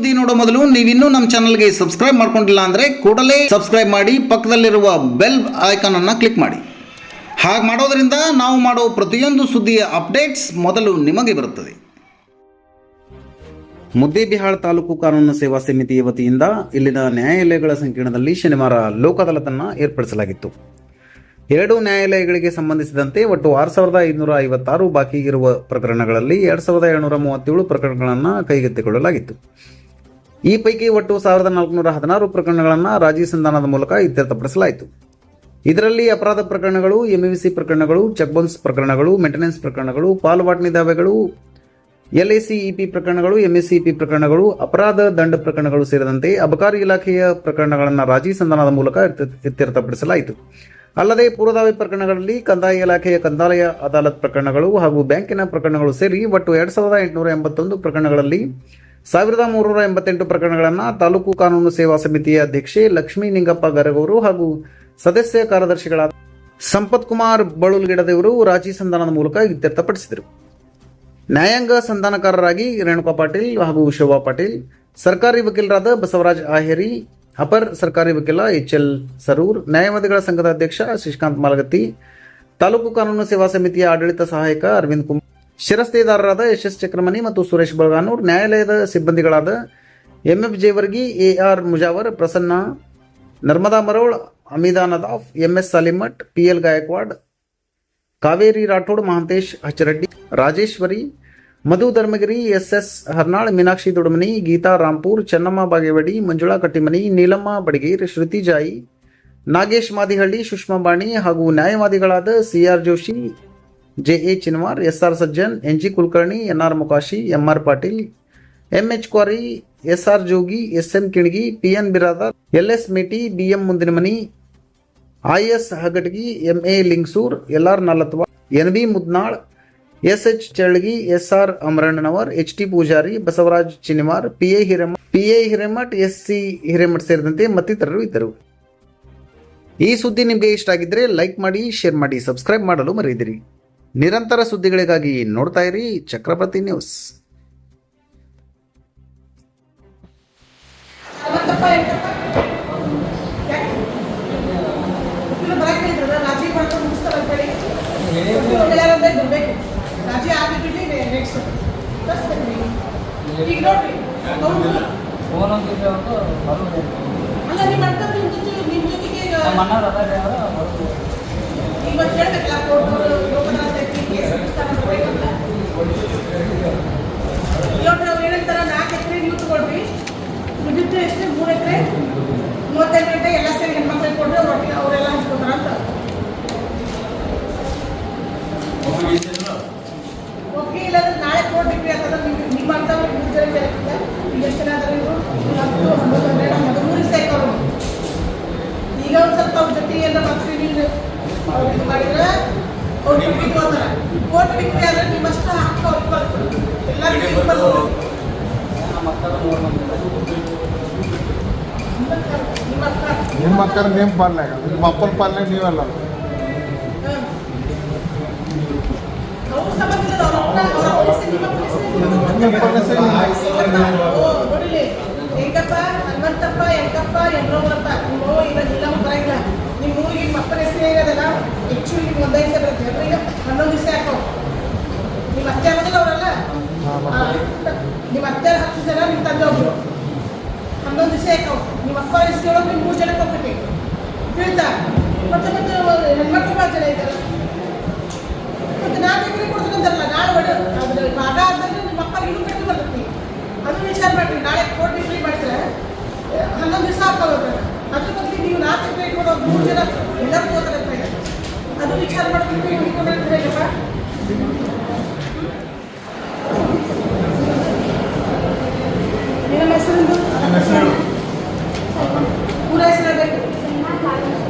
ಸುದ್ದಿ ನೋಡೋ ಮೊದಲು ನೀವಿನ್ನೂ ನಮ್ಮ ಚಾನಲ್ಗೆ ಸಬ್ಸ್ಕ್ರೈಬ್ ಮಾಡ್ಕೊಂಡಿಲ್ಲ ಅಂದರೆ ಕೂಡಲೇ ಸಬ್ಸ್ಕ್ರೈಬ್ ಮಾಡಿ, ಪಕ್ಕದಲ್ಲಿರುವ ಬೆಲ್ ಐಕಾನ್ ಅನ್ನು ಕ್ಲಿಕ್ ಮಾಡಿ. ಹಾಗೆ ಮಾಡೋದ್ರಿಂದ ನಾವು ಮಾಡೋ ಪ್ರತಿಯೊಂದು ಸುದ್ದಿಯ ಅಪ್ಡೇಟ್ಸ್ ಮೊದಲು ನಿಮಗೆ ಬರುತ್ತದೆ. ಮುದ್ದೇಬಿಹಾಳ್ ತಾಲೂಕು ಕಾನೂನು ಸೇವಾ ಸಮಿತಿಯ ವತಿಯಿಂದ ಇಲ್ಲಿನ ನ್ಯಾಯಾಲಯಗಳ ಸಂಕೀರ್ಣದಲ್ಲಿ ಶನಿವಾರ ಲೋಕ ಏರ್ಪಡಿಸಲಾಗಿತ್ತು. ಎರಡು ನ್ಯಾಯಾಲಯಗಳಿಗೆ ಸಂಬಂಧಿಸಿದಂತೆ ಒಟ್ಟು ಆರು ಸಾವಿರದ ಐದುನೂರ ಐವತ್ತಾರು ಬಾಕಿ ಇರುವ ಪ್ರಕರಣಗಳಲ್ಲಿ ಎರಡು ಸಾವಿರದ ಏಳುನೂರ ಮೂವತ್ತೇಳು ಪ್ರಕರಣಗಳನ್ನು ಕೈಗೆತ್ತಿಕೊಳ್ಳಲಾಗಿತ್ತು. ಈ ಪೈಕಿ ಒಟ್ಟು ಸಾವಿರದ ನಾಲ್ಕುನೂರ ಹದಿನಾರು ಪ್ರಕರಣಗಳನ್ನು ರಾಜಿ ಸಂಧಾನದ ಮೂಲಕ ಇತ್ಯರ್ಥಪಡಿಸಲಾಯಿತು. ಇದರಲ್ಲಿ ಅಪರಾಧ ಪ್ರಕರಣಗಳು ಎಂಇಸಿ ಪ್ರಕರಣಗಳು ಚೆಕ್ ಬೌನ್ಸ್ ಪ್ರಕರಣಗಳು ಮೇಂಟೆನೆನ್ಸ್ ಪ್ರಕರಣಗಳು ಪಾಲ್ವಾಟ್ನಿ ದಾವೆಗಳು ಎಲ್ಐಸಿಇಪಿ ಪ್ರಕರಣಗಳು ಎಂಎಸ್ಇಪಿ ಪ್ರಕರಣಗಳು, ಅಪರಾಧ ದಂಡ ಪ್ರಕರಣಗಳು ಸೇರಿದಂತೆ ಅಬಕಾರಿ ಇಲಾಖೆಯ ಪ್ರಕರಣಗಳನ್ನು ರಾಜಿ ಸಂಧಾನದ ಮೂಲಕ ಇತ್ಯ- ಇತ್ಯರ್ಥಪಡಿಸಲಾಯಿತು. ಅಲ್ಲದೆ ಪೂರ್ವದಾವಿ ಪ್ರಕರಣಗಳಲ್ಲಿ ಕಂದಾಯ ಇಲಾಖೆಯ ಕಂದಾಯ ಅದಾಲತ್ ಪ್ರಕರಣಗಳು ಹಾಗೂ ಬ್ಯಾಂಕಿನ ಪ್ರಕರಣಗಳು ಸೇರಿ ಒಟ್ಟು ಎರಡ್ ಸಾವಿರದ ಎಂಟುನೂರ ಎಂಬತ್ತೊಂದು ಪ್ರಕರಣಗಳಲ್ಲಿ ಸಾವಿರದ ಮೂರುನೂರ ಎಂಬತ್ತೆಂಟು ಪ್ರಕರಣಗಳನ್ನು ತಾಲೂಕು ಕಾನೂನು ಸೇವಾ ಸಮಿತಿಯ ಅಧ್ಯಕ್ಷೆ ಲಕ್ಷ್ಮೀ ನಿಂಗಪ್ಪ ಗರಗವರು ಹಾಗೂ ಸದಸ್ಯ ಕಾರ್ಯದರ್ಶಿಗಳಾದ ಸಂಪತ್ ಕುಮಾರ್ ಬಳುಲ್ಗಿಡದೇವರು ರಾಜಿ ಸಂಧಾನದ ಮೂಲಕ ಇತ್ಯರ್ಥಪಡಿಸಿದರು ನ್ಯಾಯಾಂಗ ಸಂಧಾನಕಾರರಾಗಿ ರೇಣುಕಾ ಪಾಟೀಲ್ ಹಾಗೂ ಶೋಭಾ ಪಾಟೀಲ್, ಸರ್ಕಾರಿ ವಕೀಲರಾದ ಬಸವರಾಜ್ ಆಹೇರಿ, ಅಪರ್ ಸರ್ಕಾರಿ ವಕೀಲ ಎಚ್ ಎಲ್ ಸರೂರ್, ನ್ಯಾಯವಾದಿಗಳ ಸಂಘದ ಅಧ್ಯಕ್ಷ ಶಶಿಕಾಂತ್ ಮಾಲಗತ್ತಿ, ತಾಲೂಕು ಕಾನೂನು ಸೇವಾ ಸಮಿತಿಯ ಆಡಳಿತ ಸಹಾಯಕ ಅರವಿಂದ್ ಕುಮಾರ್ ಶಿರಸ್ತೇದಾರರಾದ ಎಸ್ ಎಸ್ ಚಕ್ರಮಣಿ ಮತ್ತು ಸುರೇಶ್ ಬಳಗಾನೂರ್ ನ್ಯಾಯಾಲಯದ ಸಿಬ್ಬಂದಿಗಳಾದ M F Jevargi A R Mujawar, Prasanna, Narmada Marol Amida Nadaf MS Salimath, PL Gaikwad, Kaveri Rathod, Mahantesh Hachchareddy Rajeshwari, Madhu Dharmagiri S S Harnal, Meenakshi Dodamani Geeta Rampur Chennamma Bagewadi, Manjula Kattimani, Neelamma Badager, Shruti Jayi, Nagesh Madihalli, Sushma Bani ಹಾಗೂ ನ್ಯಾಯವಾದಿಗಳಾದ CR Joshi JA Chinwar SR Sajjan, N G Kulkarni Mukashi, M R Patil, M H Kwari S R Jogi S N Kinagi PN Biradar LS Meti BM Mundinamani, I S Hagatgi Hagatagi A Lingsur, L R Nalatwa N B Mudnal, S H S R Amarannanavar, H T Pujari, Basavaraj Chinimar PA P A Hiremath, S C Hiremath ಸೇರಿದಂತೆ ಮತ್ತಿತರರು ಇದ್ದರು. ಈ ಸುದ್ದಿ ನಿಮಗೆ ಇಷ್ಟ ಆಗಿದ್ರೆ like ಮಾಡಿ, share ಮಾಡಿ, ಸಬ್ಸ್ಕ್ರೈಬ್ ಮಾಡಲು ಮರೆಯದಿರಿ. ನಿರಂತರ ಸುದ್ದಿಗಳಿಗಾಗಿ ನೋಡ್ತಾ ಇರಿ ಚಕ್ರವರ್ತಿ ನ್ಯೂಸ್. ನಿಮ್ಮ ಜೊತೆಗೆ ಅವ್ರು ಏನಂತಾರ ನಾಲ್ಕು ಎಕರೆ ನೀವು ತಗೊಳ್ರಿ. ಎಷ್ಟು ಮೂರು ಎಕರೆ. ಮೂವತ್ತೈದು ಗಂಟೆ ಎಲ್ಲ ಸೇರಿ ಹೆಣ್ಮಕ್ಳಿಗೆ ಕೊಡ್ರಿ ಒಟ್ಟಿಗೆ ಅವರೆಲ್ಲ ಅಂತ. ಓಕೆ ಇಲ್ಲಾಂದ್ರೆ ನಾಳೆ ಕೋರ್ಟ್ ಡಿಗ್ರಿ ನೀವು ನಿಮ್ಮ ಅಂತವ್ರಿಗೆ ಈಗ ಎಷ್ಟು ಜನ ಅದಾರ ಮೂರು ದಿವಸ ಈಗ ಒಂದು ಸ್ವಲ್ಪ ಅವ್ರ ಜೊತೆ ನೀವು? ಮಾಡಿದ್ರೆ ಅವ್ರು ಹೋಗ್ತಾರೆ. ಆದ್ರೆ ನಿಮ್ಮಷ್ಟು ಎಲ್ಲರಿಗೂ ನಮ್ಮ. ನಿಮ್ಮ ನಿಮ್ಮ ಅಕ್ಕರ ನಿಮ್ಮ ಪಾಲ್ನಾಗ ನಿಮ್ಮ ಅಪ್ಪನ ಪಾಲನೆ ನೀವಲ್ಲ. ನಿಮ್ಮ ನಿಮ್ಮ. ನಿಮ್ಮ ಹೆಂಗಪ್ಪ ಹನುಮಂತಪ್ಪ ಹೆಂಗಪ್ಪ ಈಗ ನೀಲಮ್ಮ ನಿಮ್ಮ ಊರಿಗೆ ನಿಮ್ಮ ಅಪ್ಪನ ಹೆಸರು ಹೇಗದಲ್ಲ ಹೆಚ್ಚು ನಿಮ್ಗೆ ಒಂದೇ ಹೆಸರು ಬರುತ್ತೆ ಅಂದ್ರೆ ಈಗ ಹನ್ನೊಂದು ದಿವಸ ಯಾಕೋ ನಿಮ್ಮ ಅತ್ತೆ ಆಗೋದಿಲ್ಲ ಅವರಲ್ಲ ಹಾ, ಮತ್ತೆ? ನಿಮ್ಮ ಅತ್ತೆ ಹತ್ತು ಜನ ನಿಮ್ಮ ತಂದೆ ಒಬ್ರು ಹನ್ನೊಂದು ದಿವಸ ಯಾಕೋ ನಿಮ್ಮ ಅಪ್ಪ ಹೆಸರು ಹೇಳೋದು ನೀವು ಮೂರು ಜನಕ್ಕೆ ಹೋಗ್ಬೇಕು ತಿಳಿತಾ ಮತ್ತೆ ಹೆಣ್ಮಕ್ಳು ಭಾಳ ಜನ ಇದ್ದಾರೆ ಮತ್ತೆ ನಾಲ್ಕು ಎಕರೆ ಕೊಡ್ತಕ್ಕಂತಾರಲ್ಲ ನಾಳೆ ಒಡ ಅದ್ರ ಭಾಗ ಆದ್ಮೇಲೆ ನಿಮ್ಮ ಅಪ್ಪ ಇನ್ನೂ ಕಟ್ಟಿ ಬರ್ತೈತಿ ಅದು ವಿಚಾರ ಮಾಡಿ ನಾಳೆ ಕೋರ್ಟ್ ಡಿಗ್ರಿ ಮಾಡಿದ್ರೆ ಹನ್ನೊಂದು ದಿವಸ ಹಾಕೋದ್ರೆ ಅದ್ರ ಬಗ್ಗೆ ನೀವು ನಾಲ್ಕು ಎಕರೆ ಕೊಡೋ ಮೂರು ಜನ ಎಲ್ಲರೂ ಹೋಗ್ತಾರೆ ಅದು ವಿಚಾರ ಮಾಡ್ಕೊಂಡು ಹಿಡ್ಕೊಂಡಿರ್ತೀರಲ್ಲಪ್ಪ ನಿಮ್ಮ ಹೆಸರಿಂದು ನಿಮ್ಮ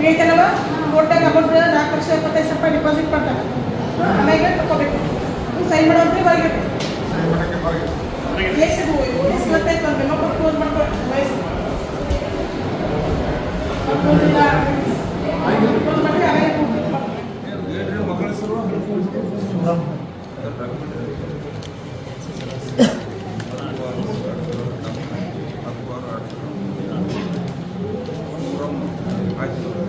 ವೇತನವ ಕೊಟ್ಟಾಗ ಅಮೌಂಟ್ ನಾಲ್ಕು ಲಕ್ಷ ಇಪ್ಪತ್ತೈದು ಸಾವಿರ ರೂಪಾಯಿ ಡಿಪಾಸಿಟ್ ಮಾಡ್ತಾರೆ. ಹ್ಮ್, ಆಮೇಲೆ ತಗೋಬೇಕು. ನೀವು ಸೈನ್ ಮಾಡೋದ್ರೆ ಹೊರಗೆ ಮತ್ತೆ ಕೇಸ್ ಗೊತ್ತಾಯ್ತು ಒಂದು ಕ್ಲೋಸ್ ವಯಸ್ಸು ಕ್ಲೋಸ್ ಮಾಡಿ ಆಮೇಲೆ complete ಮಾಡ್ಕೊಳ್ಳಿ. ಮಕ್ಕಳ ಹೆಸರು ಏನ್ರಿ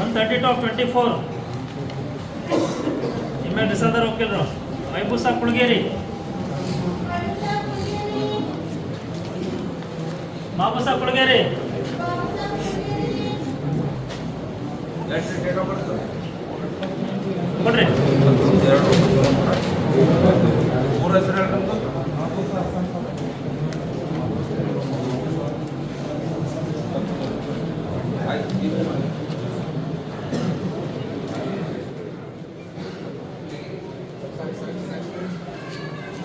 one thirty two twenty four ನಿಮ್ಮೇಲೆ ಡಿಸಲ್ದರ್ ಹೋಗಿಲ್ರು ಮೈಬೂಸ ಕುಳ್ಗೇರಿ ಮಾಬೂಸ ಕುಳ್ಗೇರಿ ಕೊಡ್ರಿ ಮೂರು ಹೆಸರು ಹೇಳ್ರಿ